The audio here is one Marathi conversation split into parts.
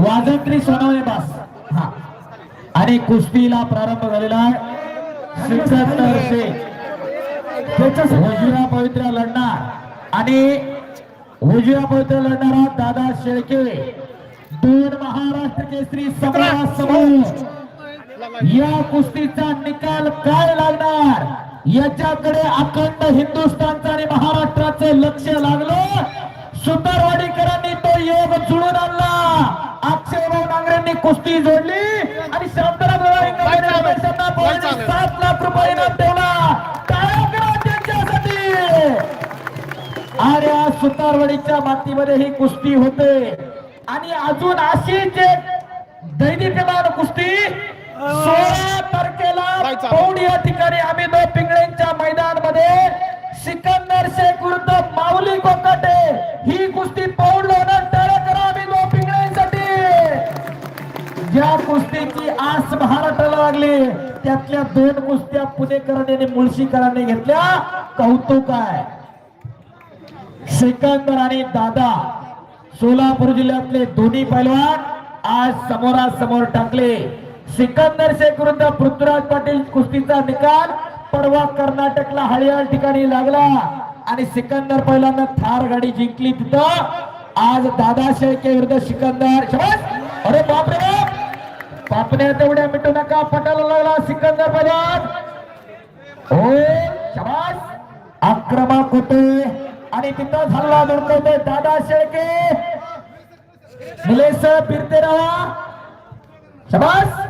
वाजंत्री सोनवणे बस. हा. आणि कुस्तीला प्रारंभ झालेला आहे. शिक्षक तर्फे उजव्या पवित्र लढणार. आणि उजव्या पवित्र लढणारा दादा शेळके दोन महाराष्ट्र केसरी समोरासमोर या कुस्तीचा निकाल काय लागणार? याच्याकडे अखंड हिंदुस्थानचं आणि महाराष्ट्राचं लक्ष लागलं. सुतारवाडीकरांनी तो योग जुळून आणला. अक्षयभाऊ नांगरेंनी कुस्ती जोडली आणि शांतराव सात लाख रुपये इनाम ठेवला. आणि आज सुतारवाडीच्या मातीमध्ये ही कुस्ती होते. आणि अजून अशीच एक दैदिप्यमान कुस्ती सोळा तारखेला पौड या ठिकाणी आम्ही दो पिंगळेंच्या मैदानमध्ये सिकंदर शेख विरुद्ध माऊली कोकाटे ही कुस्ती पौड होणार टाळ्या करा आम्ही दो पिंगळेंसाठी ज्या कुस्तीची आस महाराष्ट्राला लागली. त्यातल्या दोन कुस्त्या पुणेकरांनी आणि मुळशीकरांनी घेतल्या. कौतुक आहे. सिकंदर आणि दादा सोलापूर जिल्ह्यातले दोन्ही पैलवान आज समोरासमोर टाकले सिकंदर शेख विरुद्ध पृथ्वीराज पाटील कुस्तीचा निकाल परवा कर्नाटकला हळियाळ ठिकाणी लागला. आणि सिकंदर पहिल्यांदा थार गाडी जिंकली तिथं. आज दादा शेळके विरुद्ध सिकंदर. अरे बापरे बाप! पापण्या तेवढ्या मिटू नका पटायला लागला सिकंदर पहिल्यात हो शबास! आक्रमक होते. आणि तिथं झाला धडकवतोय दादा शेळके. निलेश फिरते राहा शबास.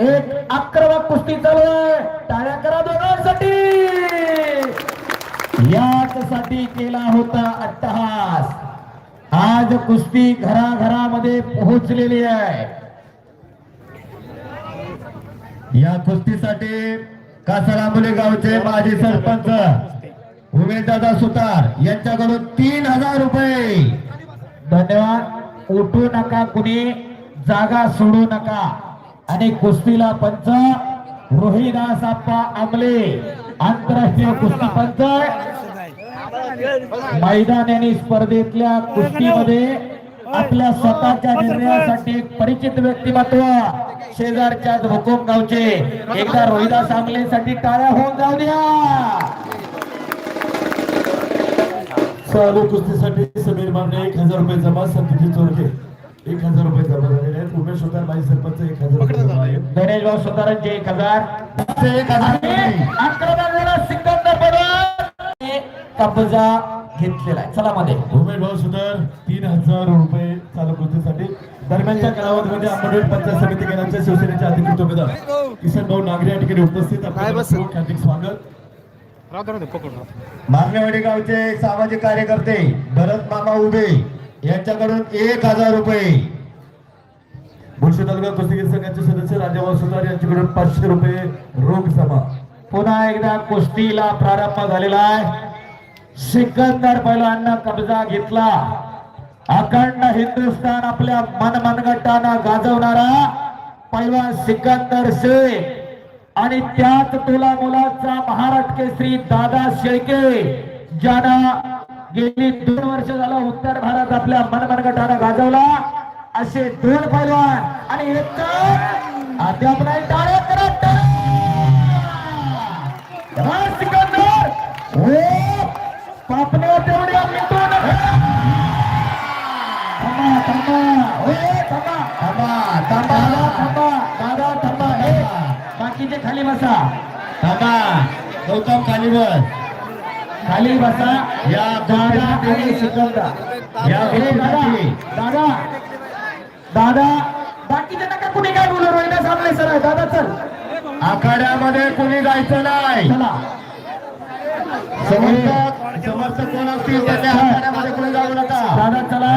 एक आक्रमक कुस्ती चालू आहे. टाळ्या करा दोघांसाठी. याचसाठी केला होता अट्टहास. आज कुस्ती घराघरामध्ये पोहोचलेली आहे. या कुस्तीसाठी कासारामुले गावचे माजी सरपंच उमेशदादा सुतार यांच्याकडून तीन हजार रुपये. धन्यवाद. उठू नका कुणी जागा सोडू नका. आणि कुस्तीला पंच रोहिदास आप्पा आमले. आंतरराष्ट्रीय कुस्ती पंच. मैदान आणि स्पर्धेतल्या कुस्तीमध्ये आपल्या स्वतःच्या निर्णयासाठी एक परिचित व्यक्तिमत्व शेजारच्या भोकोम गावचे. एकदा रोहिदास आमलेसाठी टाळ्या होऊन जाऊ द्या. चालू कुस्तीसाठी समीर माने एक हजार रुपये जमा संतजी चोरके एक हजार रुपये जमा झालेले आहेत. उमेश सुतार माजी सरपंच एक हजार रुपये जमा आहेत. गणेश भाऊ सुतारांचे एक हजार. एक हजार सिकंदर कब्जा घेतलेला आहे. चला मध्ये. उमेश भाऊ सुतार तीन हजार रुपये चालू कुस्तीसाठी दरम्यानच्या कालावधीमध्ये आंबेडकर पंचायत समिती केंद्राच्या शिवसेनेचे अधिकृत उमेदवार. किसन भाऊ नागरे या ठिकाणी उपस्थित? आपलं हार्दिक स्वागत. राहू गावचे सामाजिक कार्यकर्ते भरत मामा उभे यांच्याकडून एक हजार रुपये. मुळशी तालुका कुस्तीगीर संघाचे सदस्य राजाभाऊ सुतार यांच्याकडून पाचशे रुपये रोख जमा. पुन्हा एकदा कुस्तीला प्रारंभ झालेला आहे. सिकंदर पहिल्यांदा कब्जा घेतला. अखंड हिंदुस्थान आपल्या मनमनगटानं गाजवणारा पहिला सिकंदर शेख. आणि त्याच तुला मुलाचा महाराष्ट्र केसरी दादा शेळके ज्यानं गेली दोन वर्ष झालं उत्तर भारत आपल्या मनमनगटानं गाजवला. असे दोन पैलवान आणि एक अद्याप नाही टाळ्या करा सिकंदर हो पापण्या तेवढ्या मिटू थांबा थांबा. हो थांबा. थांबा थांबा थांबा. बाकीचे खाली बसा. थांबा गौतम खाली बस खाली बसा. या दादा आणि सिकंदर. या हे दादा दादा. दादा. बाकीचे नका कुणी काय बोलू? रोहिदास आमले सर आहे. दादा चल. आखाड्यामध्ये कोणी जायचं नाही. चला. समर्थक समर्थक कोण असतील त्याच्या आखाड्यामध्ये कोणी जाऊ नका. दादा चला.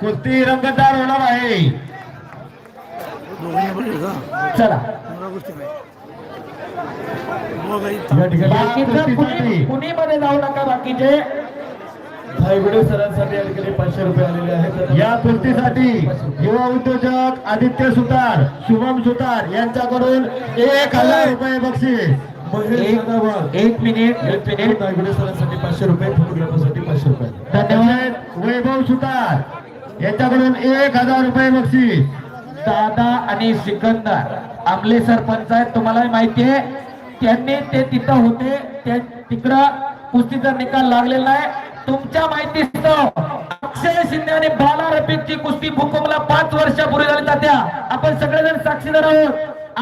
कुस्ती रंगतदार होणार आहे. चला. या ठिकाणी बाकीचं कुणी कुस्तीसाठी कुणी मध्ये जाऊ नका बाकीचे. सरांसाठी या ठिकाणी पाचशे रुपये आलेले आहेत. या कुस्तीसाठी युवा उद्योजक आदित्य सुतार शुभम सुतार यांच्याकडून एक हजार रुपये बक्षीस. एक मिनिट एक मिनिट. धायगुडे सरांसाठी पाचशे रुपये फोटोग्राफरसाठी पाचशे रुपये. धन्यवाद. वैभव सुतार यांच्याकडून एक हजार रुपये बक्षीस. दादा आणि सिकंदर. आमले सरपंच आहेत तुम्हालाही माहिती आहे. त्यांनी ते तिथं होते ते तिकडं कुस्तीचा निकाल लागलेला आहे. तुमच्या माहितीस्तव अक्षय शिंदे आणि बाला रफिकची कुस्ती भूकंपला पाच वर्षापूर्वी झाली तात्या आपण सगळेजण साक्षीदार आहोत.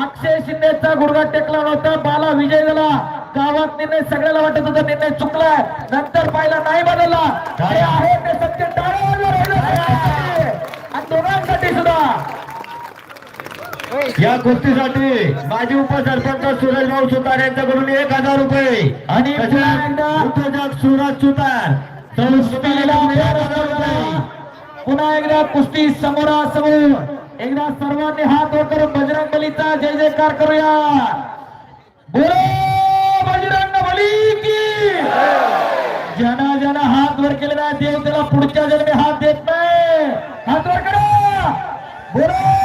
अक्षय शिंदेचा गुडघा टेकला नव्हता बाला विजय झाला. गावात निर्णय सगळ्याला वाटत होता निर्णय चुकलाय. नंतर पाहिला नाही बदलला आहे ते सत्य टाळ्या आणि दोघांसाठी सुद्धा. या कुस्तीसाठी माजी उपसरपंच सुरेश भाऊ सुतार यांच्याकडून एक हजार रुपये आणि सुरज सुतार. पुन्हा एकदा कुस्ती समोरासमोर. एकदा सर्वांनी हात वर करून बजरंग बलीचा जय जयकार करूया. बोलो बजरंग बली की! जना जना हात वर केलेला देव त्याला पुढच्या जन्मी हात देत नाही. हात वर करा. बोलो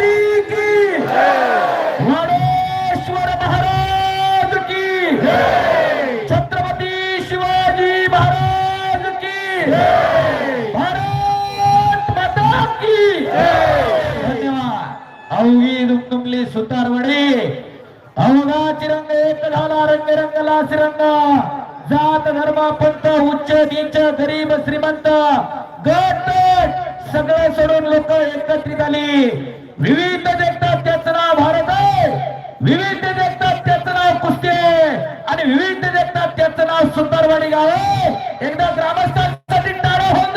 बजरंग की वाडेश्वर महाराज की छत्रपती शिवाजी महाराज की भारत माता की धन्यवाद। अवघी दुमदुमली सुतारवडी। अवघा चिरंग एक झाला रंग रंगला श्रीरंग जात धर्म पंथ उच्च नीच गरीब श्रीमंत। गट तट सगळं सोडून लोक एकत्रित आली. विविध देखतात त्याचं नाव भारत आहे. विविध देखतात त्याचं नाव कुस्ती आहे. आणि विविध देखतात त्याचं नाव सुंदरवाडी गाव आहे. एकदा ग्रामस्थांसाठी टाळा होऊन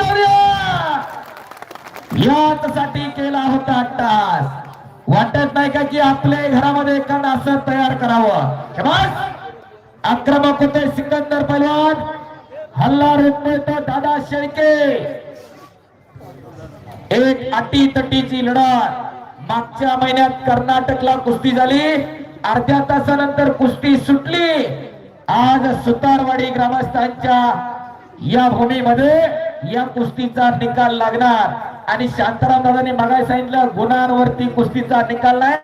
याचसाठी केला होता तास वाटत नाही का की आपल्या घरामध्ये एखादं असं तयार करावं? आक्रमक होते सिकंदर पहलवान. हल्ला रोखतो दादा शेळके. एक अटी तटीची लढत. मागच्या महिन्यात कर्नाटकला कुस्ती झाली. अर्ध्या तासानंतर कुस्ती सुटली. आज सुतारवाडी ग्रामस्थांच्या या भूमीमध्ये या कुस्तीचा निकाल लागणार. आणि शांताराम दादांनी मागाय सांगितलं गुणांवरती कुस्तीचा निकाल नाही.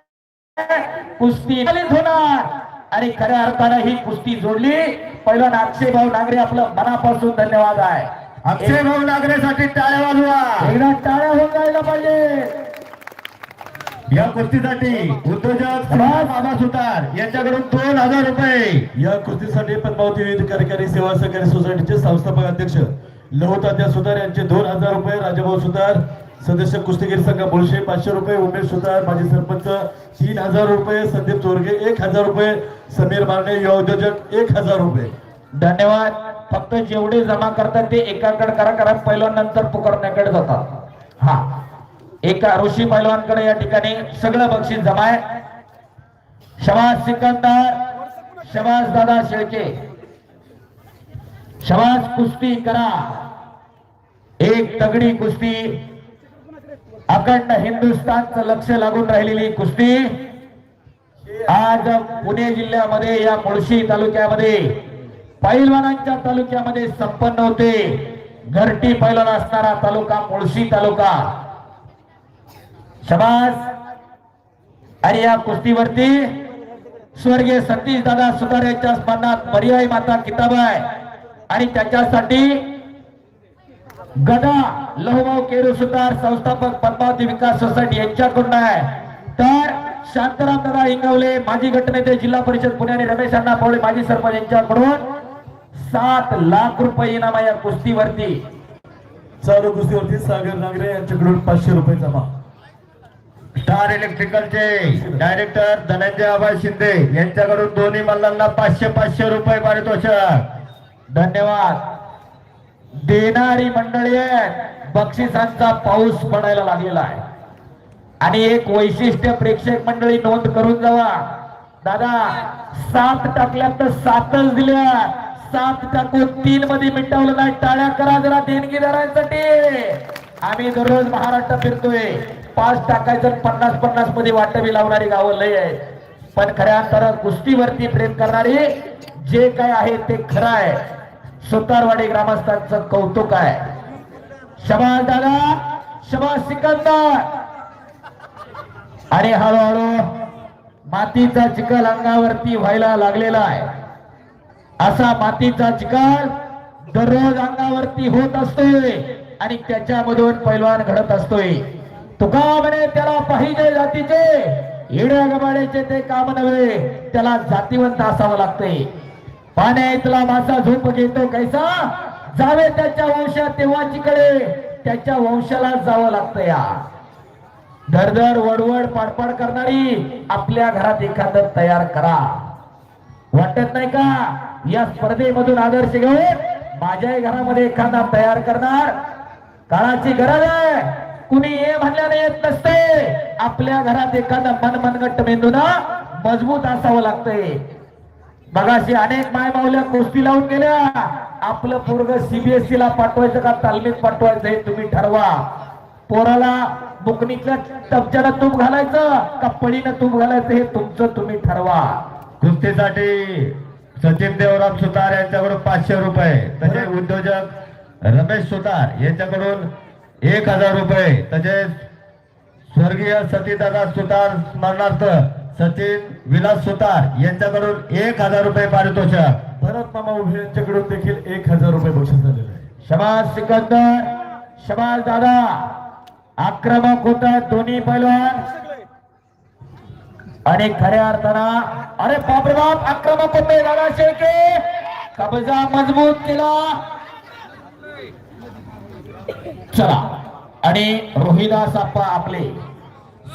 कुस्ती होणार. आणि खऱ्या अर्थानं ही कुस्ती जोडली. पहिला अक्षय भाऊ नागरे आपलं मनापासून धन्यवाद आहे. अक्षय भाऊ नागरेसाठी टाळ्या वाजवा. एकदा टाळ्या होऊन जायला पाहिजे. या कुस्तीसाठी उद्योजक बाबा सुतार यांच्याकडून दोन हजार रुपये. या कुस्तीसाठी पद्मावती विविध कार्यकारी सेवा सहकारी सोसायटीचे संस्थापक अध्यक्ष लहोतात्या सुतार यांचे दोन हजार रुपये राजाभाऊ सुतार सदस्य कुस्तीगीर संघ बोलशे पाचशे रुपये उमेश सुतार माजी सरपंच तीन हजार रुपये संदीप चोरगे एक हजार रुपये समीर मारणे युवा उद्योजक एक हजार रुपये. धन्यवाद. फक्त जेवढे जमा करतात ते एकाकडे करा करा पहिलवान नंतर पुकारण्याकडे जातात. हा. एका ऋषी पैलवानकडे या ठिकाणी सगळं बक्षीस जमा आहे शबाज सिकंदर शबाज दादा शेळके शबाज कुस्ती करा. एक तगडी कुस्ती. अखंड हिंदुस्थानचं लक्ष लागून राहिलेली कुस्ती. आज पुणे जिल्ह्यामध्ये या मुळशी तालुक्यामध्ये पैलवानांच्या तालुक्यामध्ये संपन्न होते. घरटी पैलवान असणारा तालुका मुळशी तालुका. शबास आणि या कुस्तीवरती स्वर्गीय सतीश दादा सुतार यांच्या स्मरणात पर्यायी माता किताब आहे. आणि त्याच्यासाठी गदा लहुभाऊ केरू सुतार संस्थापक पद्मावती विकास सोसायटी यांच्याकडून आहे. तर शांताराम दादा हिंगवले माजी गटनेते जिल्हा परिषद पुणे आणि रमेश अण्णा पवळे माजी सरपंच यांच्याकडून सात लाख रुपये इनाम या कुस्तीवरती. चालू कुस्तीवरती सागर नागरे यांच्याकडून पाचशे रुपये जमा. स्टार इलेक्ट्रिकलचे डायरेक्टर धनंजय आबा शिंदे यांच्याकडून दोन्ही मल्लांना पाचशे पाचशे रुपये पारितोषिक. धन्यवाद. देणारी मंडळी बक्षिसांचा पाऊस पडायला लागलेला आहे. आणि एक वैशिष्ट्य प्रेक्षक मंडळी नोंद करून जावा. दादा सात टाकल्या तर सातच दिल्या सात टाकून तीन मध्ये मिटवलं नाही. टाळ्या करा जरा देणगीदारांसाठी. आम्ही दररोज महाराष्ट्र फिरतोय. पाच टाकायचं पन्नास पन्नासमध्ये वाटवी लावणारी गावं लय आहेत. पण खऱ्या अर्थानं कुस्तीवरती प्रेम करणारी जे काय आहे ते खरं आहे. सुतारवाडी ग्रामस्थांचं कौतुक आहे. शबाज दादा शबाज सिकंदर. अरे हळूहळू मातीचा चिखल अंगावरती व्हायला लागलेला आहे. असा मातीचा चिखल दररोज अंगावरती होत असतोय आणि त्याच्यामधून पैलवान घडत असतोय. तुका म्हणे त्याला पाहिजे जातीचे. येड्या गबाड्याचे ते काम नव्हे त्याला जातीवंत असावं लागतंय पाण्यातला मासा झोप घेतो कैसा? जावे त्याच्या वंशात तेव्हा चिकडे त्याच्या वंशाला जावं लागतं या. धरधर वडवड पाडपाड करणारी आपल्या घरात एखादं तयार करा. वाटत नाही का? या स्पर्धेमधून आदर्श घेऊन माझ्याही घरामध्ये एखादा तयार करणार. काळाची गरज आहे. कुणी हे म्हणल्याने येत नसते. आपल्या घरात एखादा मनमनगट्ट मनगट्ट मजबूत असावं लागतंय. बघाशी अनेक माय माऊल्या कुस्ती लावून गेल्या. आपलं पोरग सीबीएसई ला पाठवायचं का? तालमीत पाठवायचं हे तुम्ही ठरवा. पोराला बुकणीतल्या टपच्यानं तूप घालायचं का पळीनं तूप घालायचं हे तुमचं तुम्ही ठरवा. कुस्तीसाठी सचिन देवराम सुतार यांच्याकडून पाचशे रुपये. तसेच उद्योजक रमेश सुतार यांच्याकडून एक हजार रुपये. तसेच स्वर्गीय सतीदादा सुतार स्मरणार्थ सचिन विलास सुतार यांच्याकडून एक हजार रुपये पारितोषिक. भरत मामा उभे यांच्याकडून देखील एक हजार रुपये बक्षीस झालेलं आहे. शबाज सिकंदर शबाज दादा आक्रमक होता दोन्ही पैलवान. आणि खऱ्या अर्थानं अरे बाप आक्रमक होते दादा शेळके. कब्जा मजबूत केला. चला. आणि रोहिदास आप्पा आपले.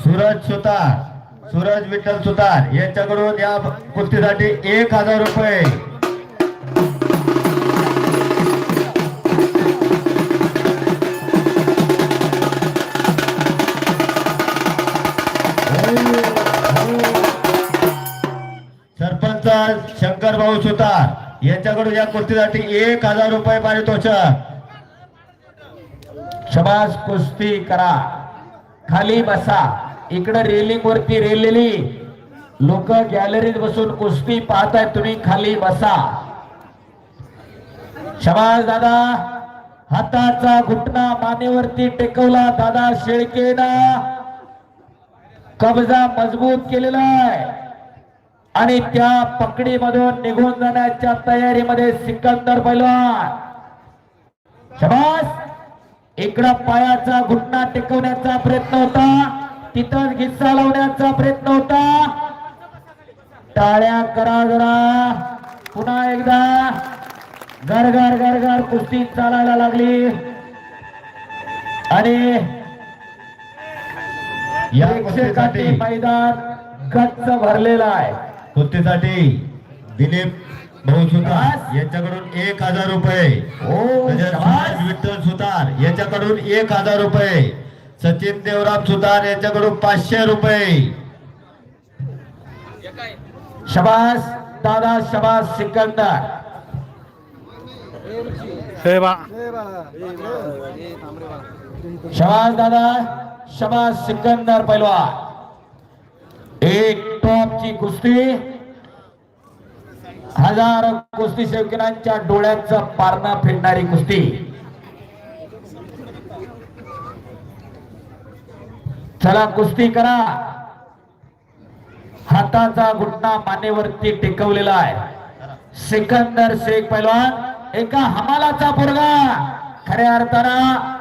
सूरज सुतार सूरज विठ्ठल सुतार यांच्याकडून या कुस्तीसाठी एक हजार रुपये. सरपंच शंकर भाऊ सुतार यांच्याकडून या कुस्तीसाठी एक हजार रुपये पारितोषक. शबाज कुस्ती करा. खाली बसा. इकडे रेलिंग वरती रेलेली लोक गॅलरीत बसून कुस्ती पाहताय तुम्ही खाली बसा. शबाज दादा हाताचा घुटना मानेवरती टेकवला. दादा शेळकेना कब्जा मजबूत केलेला आहे. आणि त्या पकडीमधून निघून जाण्याच्या तयारीमध्ये सिकंदर पैलवान. शबास इकडं पायाचा घुटणा टिकवण्याचा प्रयत्न होता. तिथंच घिस्सा लावण्याचा प्रयत्न होता. टाळ्या करा जरा. पुन्हा एकदा. गरगर गरगर कुस्ती चालायला लागली. आणि या कुस्तीसाठी. मैदान गच्च भरलेला आहे. कुस्तीसाठी दिलीप भाऊ सुतार यांच्याकडून एक हजार रुपये. शबास. विठ्ठल सुतार यांच्याकडून एक हजार रुपये. सचिन देवराम सुतार यांच्याकडून पाचशे रुपये. शबास दादा शबास सिकंदर. शबाज दादा शबाज सिकंदर पैलवान. एक टॉपची कुस्ती. हजार कुस्ती सेवकिनांच्या डोळ्यांचं पारणं फिरणारी कुस्ती. चला कुस्ती करा. हाताचा घुटना मानेवरती टेकवलेला आहे. सिकंदर शेख पैलवान एका हमालाचा पोरगा. खऱ्या अर्थानं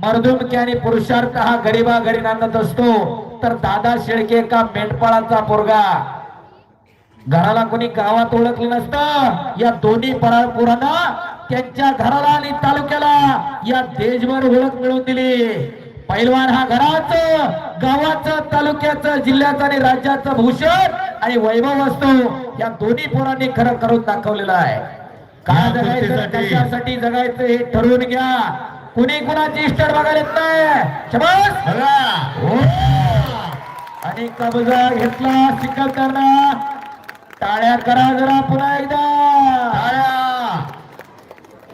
मर्दुमकी आणि पुरुषार्थ हा गरीबा घरी नांदत असतो. तर दादा शेळके एका मेंढपाळाचा पोरगा. घराला कोणी गावात ओळखलं नसतं. या दोन्ही पराळपुरांना त्यांच्या घराला आणि तालुक्याला या देशभर ओळख मिळवून दिली. पैलवान हा घराचं गावाचं तालुक्याचं जिल्ह्याचं आणि राज्याचं भूषण आणि वैभव असतो. या दोन्ही पोरांनी खरं करून दाखवलेलं आहे. काय या जगायचं कशासाठी जगायचं हे ठरवून घ्या. कुणी कुणाची इस्टर बघायला येत नाही. हो. आणि कब्जा घेतला सिकंदरना टाळ्या करा जरा पुन्हा एकदा. टाळ्या.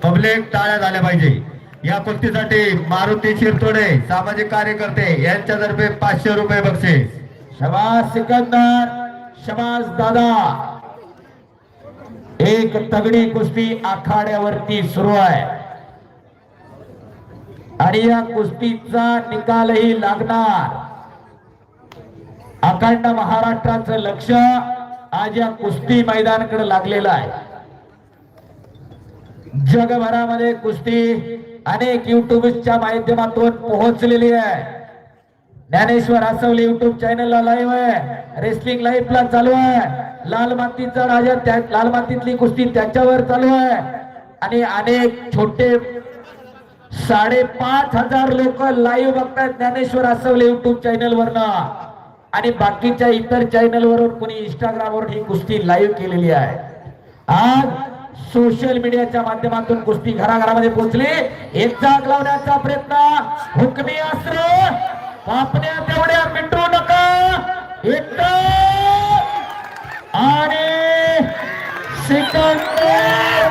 पब्लिक टाळ्या झाल्या पाहिजे. या कुस्तीसाठी मारुती शिरतोडे सामाजिक कार्यकर्ते यांच्यातर्फे पाचशे रुपये बक्षीस. शबाज सिकंदर शबाज दादा. एक तगडी कुस्ती आखाड्यावरती सुरू आहे. आणि या कुस्तीचा निकालही लागणार. अखंड महाराष्ट्राचं लक्ष आज या कुस्ती मैदानाकडे लागलेला आहे. जगभरामध्ये कुस्ती अनेक युट्यूबच्या माध्यमातून पोहोचलेली आहे. ज्ञानेश्वर आसवले युट्यूब चॅनलला लाईव्ह आहे. रेसलिंग लाईव्ह ला चालू आहे. लाल मातीचा राजा त्या लाल मातीतली कुस्ती त्याच्यावर चालू आहे. आणि अनेक छोटे साडेपाच हजार लोक लाईव्ह बघतात ज्ञानेश्वर आसवले युट्यूब चॅनल वरनं. आणि बाकीच्या इतर चॅनल वरून कोणी इंस्टाग्राम ही कुस्ती लाईव्ह केलेली आहे. आज सोशल मीडियाच्या माध्यमातून कुस्ती घराघरामध्ये पोहोचली. एक जाग लावण्याचा प्रयत्न. हुकमी अस्त्र. पापण्या तेवढ्या मिटू नका. एक आणि सिकंदर